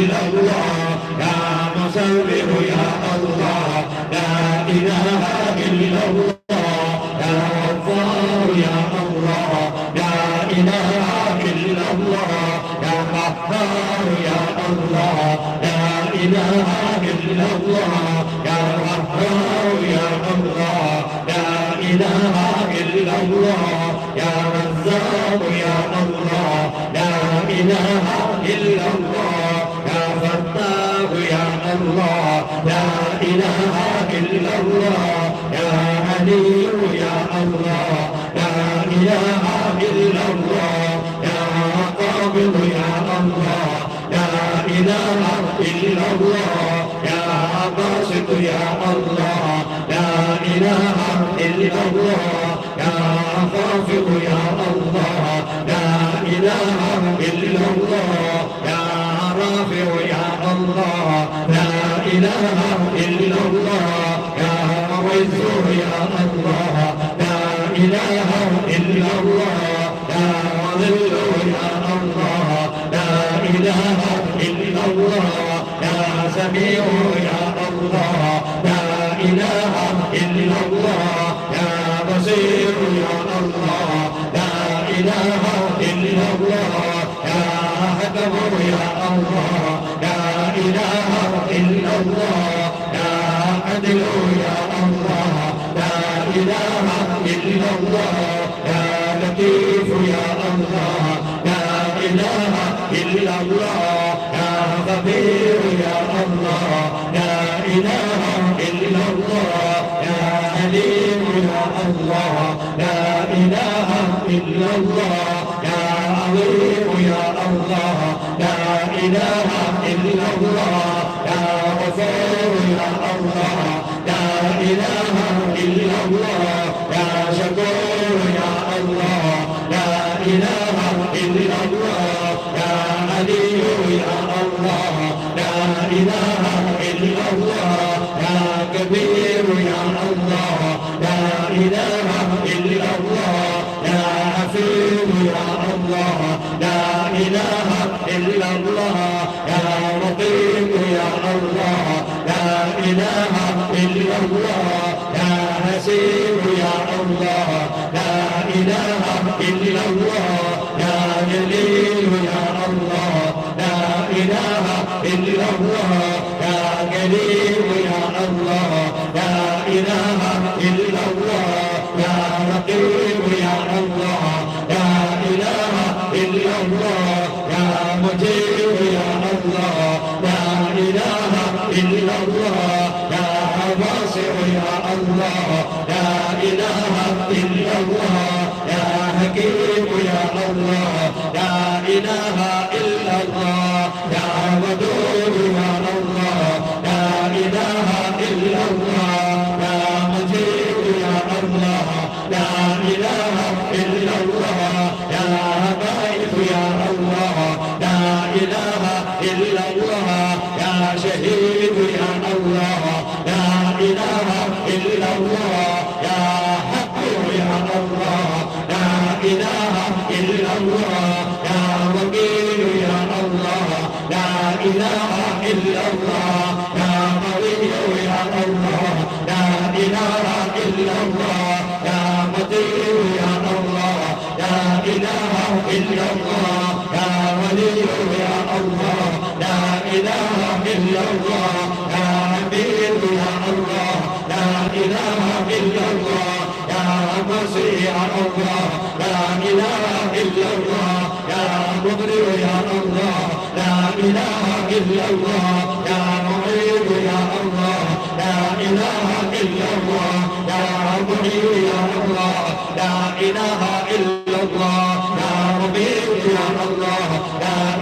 إلا الله يا مصور يا الله. لا إله إلا الله. يا غفار يا الله. لا إله إلا الله. يا قهار يا الله. لا إله إلا الله. يا غفار يا الله. لا إله إلا الله. الله لا إله إلا الله يا قابض يا الله لا إله إلا الله يا باسط يا الله لا إله إلا الله يا خافض يا الله لا إله إلا الله يا رافع يا الله لا إله إلا الله يا معز يا الله لا إله إلا الله يا ظل يا الله لا إله إلا الله يا سميع يا الله لا إله إلا الله يا بصير يا الله لا إله إلا الله يا حكم يا الله لا إله إلا الله يا عدل يا الله لا إله إلا الله يا لطيف يا الله لا إله إلا الله يا خبير يا الله لا إله إلا الله يا عليم يا الله لا إله إلا الله يا عظيم يا الله لا إله إلا الله يا غفور يا الله لا إله إلا الله يا شكور يا الله لا إله إلا الله يا علي يا الله لا إله إلا الله يا كبير يا الله لا إله إلا الله يا حفيظ يا الله لا إله إلا الله يا رقيب يا الله لا إله إلا الله يا حسيب يا الله لا إله إلا الله يا جليل يا الله لا إله إلا الله يا كريم يا الله لا إله إلا الله يا رقيب يا الله لا إله إلا الله يا مجيب يا الله لا إله إلا الله يا واسع يا الله لا إله إلا الله يا حكيم يا الله لا إله إلا الله يا ودود يا الله لا إله إلا الله يا مجيب يا الله لا إله إلا الله يا باعث يا الله لا إله إلا الله يا شهيد يا الله لا إله إلا الله يا حق يا الله لا إله إلا الله يا وكيل يا الله لا إله إلا الله يا قوي يا الله لا إله إلا الله يا مطيع يا الله لا إله إلا الله يا ولي يا الله لا إله إلا الله يا حبيب يا الله لا إله إلا الله يا مسيح الله لا إله إلا الله يا مبرئ يا الله لا إله إلا الله يا معيد يا الله لا إله إلا الله يا معيد يا الله لا إله إلا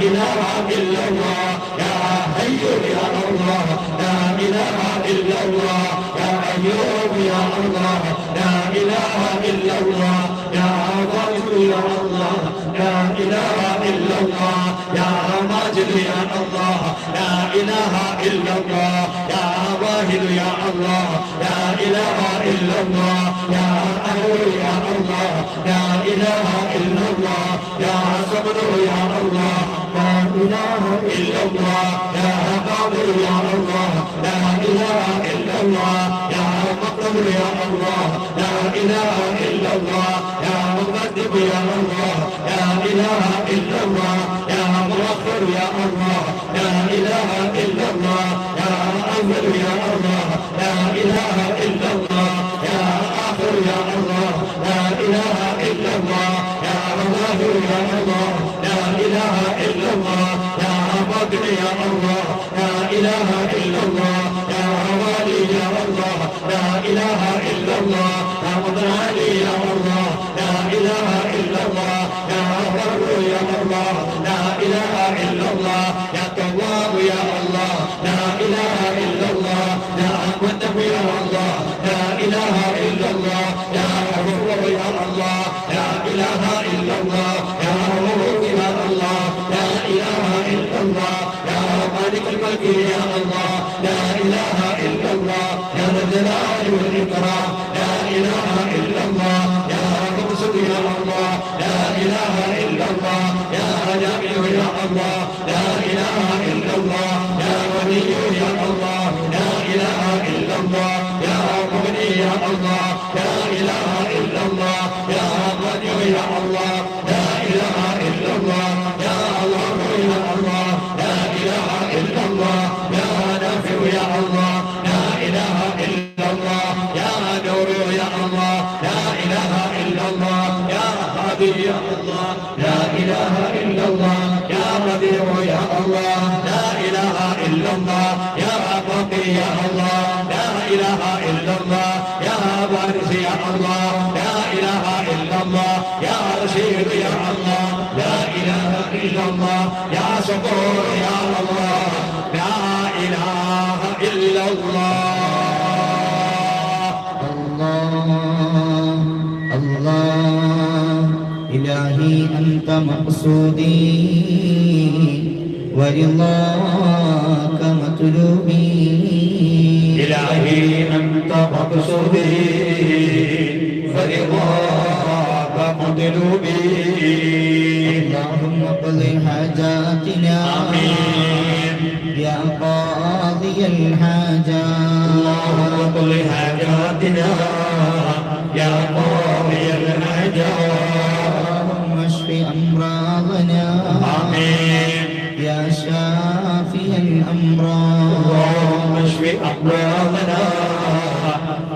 إله إلا الله. يا حي يا الله لا إله إلا الله. يا أيوب يا الله لا إله إلا الله. يا غافر يا الله. لا إله إلا الله. يا ماجد يا الله. لا إله إلا الله. يا واحد يا الله. لا إله إلا الله. يا أهل يا الله. لا إله إلا الله. يا صبر يا الله. إله إلا الله. يا قادر يا الله. لا إله إلا الله. يا مقتدر يا الله لا إله إلا الله يا مؤخر يا الله لا إله إلا الله يا أول يا الله لا إله إلا الله يا آخر يا الله لا إله إلا الله يا ظاهر يا الله لا إله إلا الله يا باطن يا الله لا إله إلا الله يا والي يا الله لا إله إلا الله يا مضعلي يا الله لا إله إلا الله يا رب يا الله لا إله إلا الله يا تواب يا الله لا إله إلا الله يا مدب يا الله لا إله إلا الله يا غفور يا الله لا إله إلا الله يا رب يا الله لا إله إلا الله يا مالك الملك يا الله لا إله إلا الله يا ذا الجلال والإكرام لا إله إلا الله يا مقصد يا الله لا إله إلا الله يا جامع يا الله لا إله إلا الله. الله. لا إله إلا الله. يا غني يا الله. رشيد يا الله. لا إله إلا الله. يا شكور يا الله. لا إله إلا الله. الله. إلهي أنت مقصودي. ورضاك مطلوبي. إلهي أنت مقصودي. فرضاك اقض حاجاتنا يا قاضي الحاجات. اللهم قل حاجاتنا يا قاضي الحاجات. اللهم اشف أمراضنا آمين. يا شافي الأمراض. اللهم اشف أمراضنا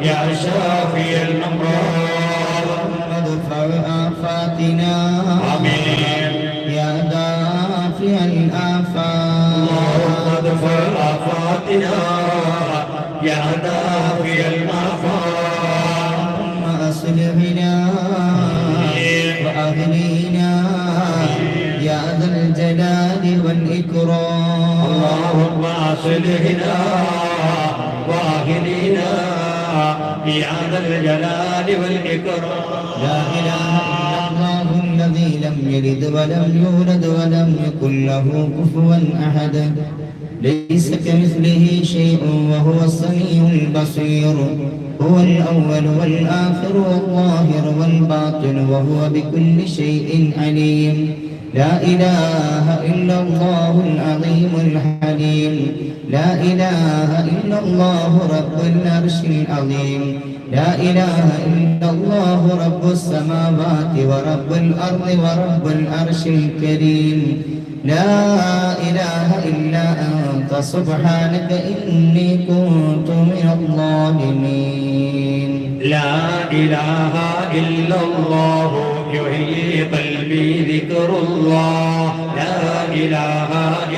يا شافي آفاتنا يا دافع الآفات اللهم أصلحنا وأهلينا يا ذا الجلال والإكرام اللهم أصلحنا وأهلنا يا ذا الجلال والإكرام. لا إله إلا الله الذي لم يلد ولم يولد ولم يكن له كفوا أحد. ليس كمثله شيء وهو السميع البصير. هو الأول والآخر والظاهر والباطن وهو بكل شيء عليم. لا إله إلا الله العظيم الحليم. لا إله إلا الله رب العرش العظيم. لا إله إلا الله رب السماوات ورب الأرض ورب العرش الكريم. لا إله إلا أنت سبحانك إني كنت من الظالمين. لا إله إلا الله يحيي قلبي ذكر الله. لا إله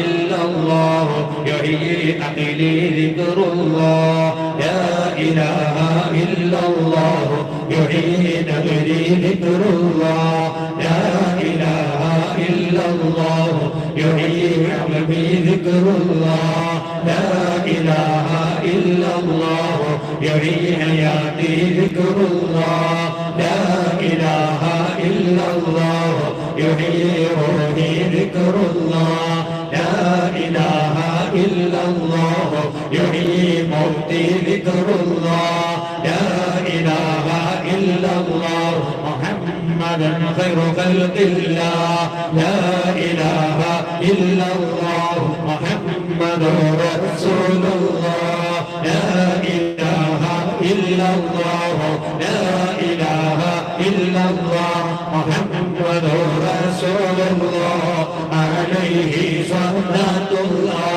إلا الله عقلي ذكر الله لا إله إلا الله يحيي نفسي ذكر الله لا إله إلا الله يحيي قلبي ذكر الله لا إله إلا الله يحيي حياتي ذكر الله لا إله إلا الله يحيي روحي ذكر الله لا إله إلا الله يحيي موتي ذكر الله. لا إله إلا الله محمدا خير خلق الله. لا إله إلا الله محمد رسول الله. لا إله إلا الله لا إله إلا الله محمد رسول الله. عليه صلاة الله.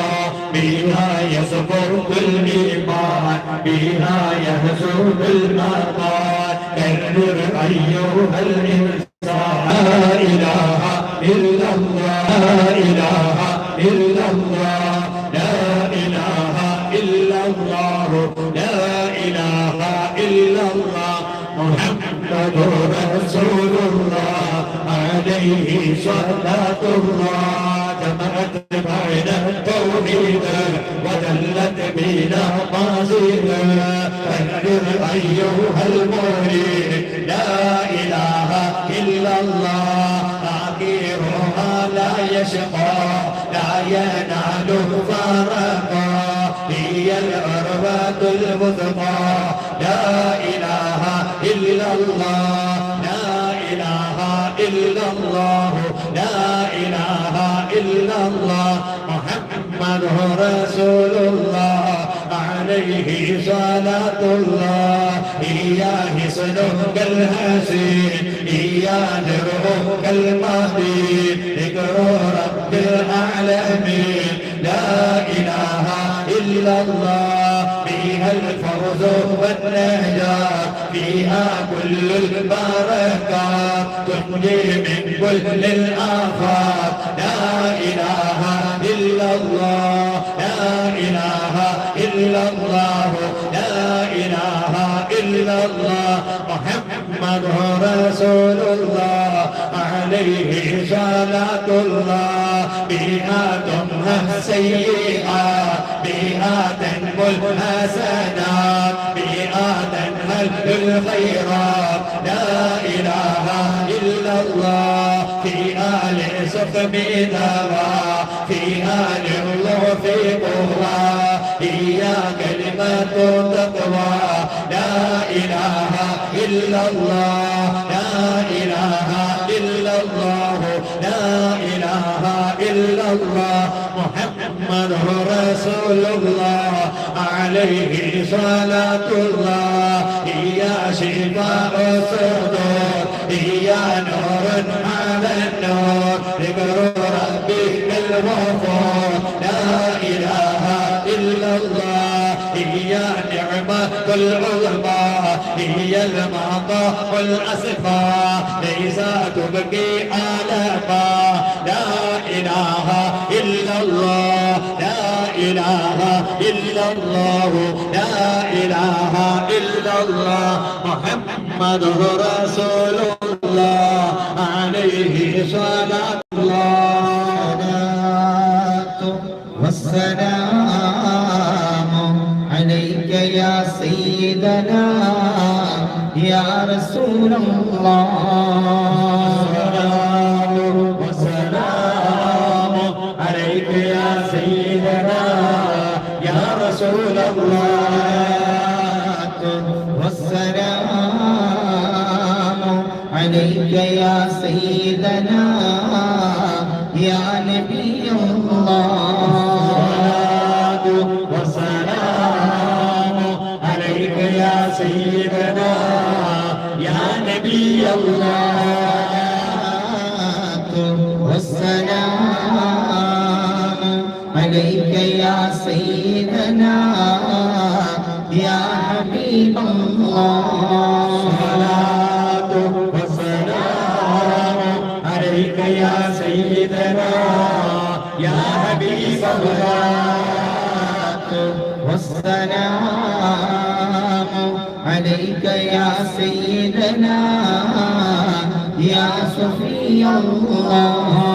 بها يصبر بالإيمان بها يهزم المقال كرر أيها الإنسان لا إله إلا الله لا إله إلا الله لا إله إلا الله لا إله إلا الله. محمد رسول الله عليه صلاة الله. المريد لا إله إلا الله آخرها لا يشقى لا ينال فرقا. هي العروة الوثقى. لا إله إلا الله لا إله إلا الله. لا إله إلا الله. محمد رسول الله. عليه صلاة الله. إياه سلوك الحسين إياه نرهك المهدي ذكر رب العالمين. لا إله إلا الله. فيها الفوز والنجاة. فيها كل البركات. تنجي من كل الآفات. لا إله محمد رسول الله عليه صلاة الله. بها تمهى السيئات بها تنمو الحسنات بها تنهل الخيرات. لا إله إلا الله. في آل صفب دواء في آل الله في قوة هي كلمة تقوى. لا إله إلا الله. لا إله إلا الله. لا إله إلا الله. محمد رسول الله. عليه صلاة الله هي شفاء الصدور. هي نور على النور. ذكر ربك الغفور نعمة العظمى هي المعطى والأسفى ليس تبكي آلافا لا إله إلا الله لا إله إلا الله لا إله إلا الله محمد رسول الله عليه صلاة يا سيدنا يا حبيب الله. الصلاة والسلام عليك يا سيدنا. يا حبيب الله. والسلام عليك يا سيدنا. يا صفي الله.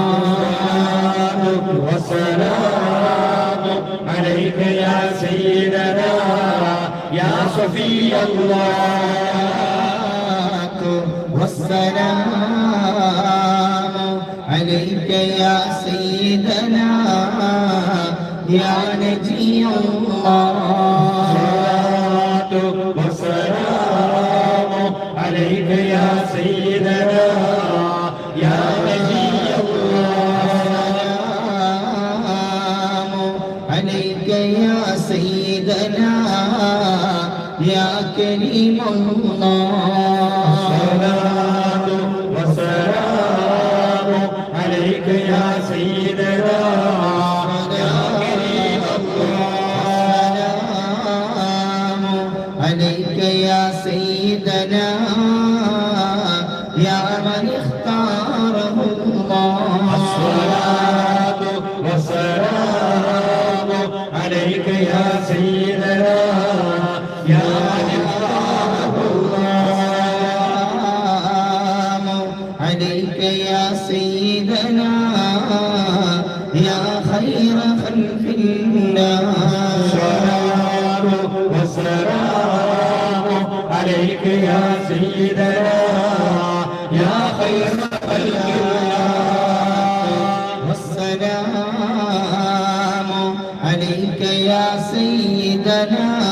والسلام عليك يا سيدنا يا صفي الله. والسلام عليك يا سيدنا يا نجي الله. كريم الله سيدنا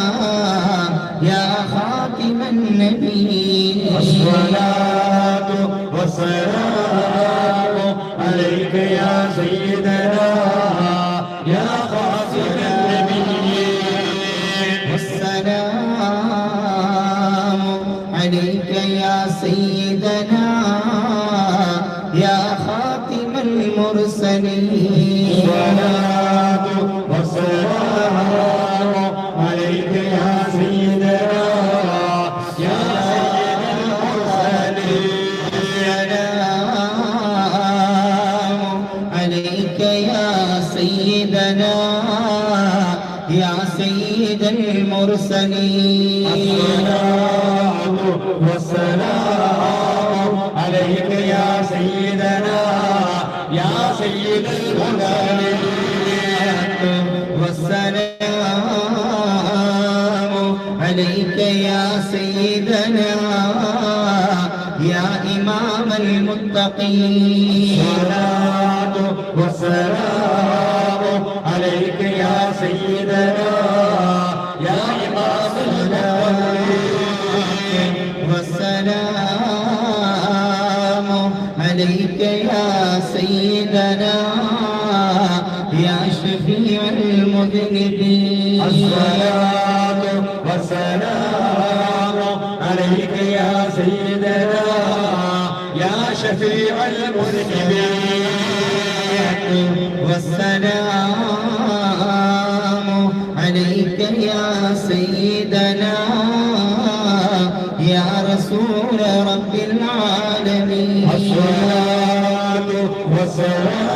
المرسلين الصلاة والسلام عليك يا سيدنا يا سيد المرسلين والسلام عليك يا سيدنا يا إمام المتقين. والسلام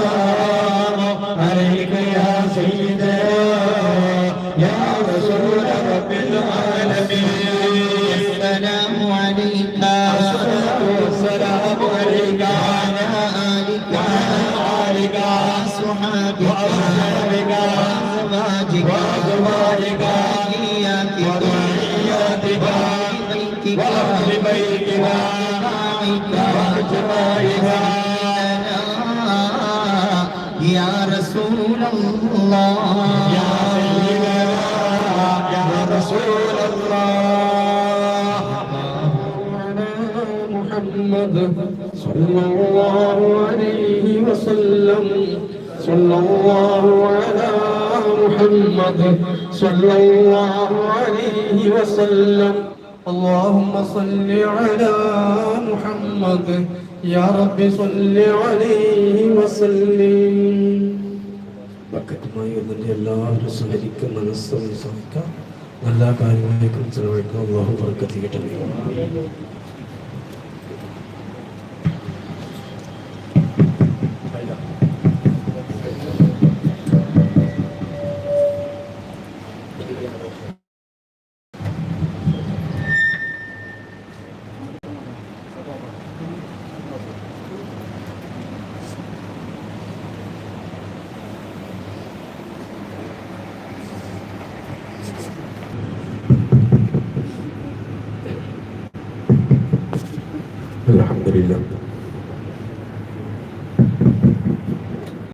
يا رسول الله. يا سيدنا يا رسول الله. محمد صلى الله. عليه وسلم صلى الله على محمد صلى الله عليه وسلم اللهم صل على محمد يا رب صل عليه وسلم ബക്കറ്റുമായി ഒന്നിൻ്റെ എല്ലാവരും സഹരിക്കും മനസ്സും സഹിക്കാം എല്ലാ കാര്യങ്ങളേക്കും ചെലവഴിക്കും അള്ളാഹു വർക്കത്തിക്കട്ടെ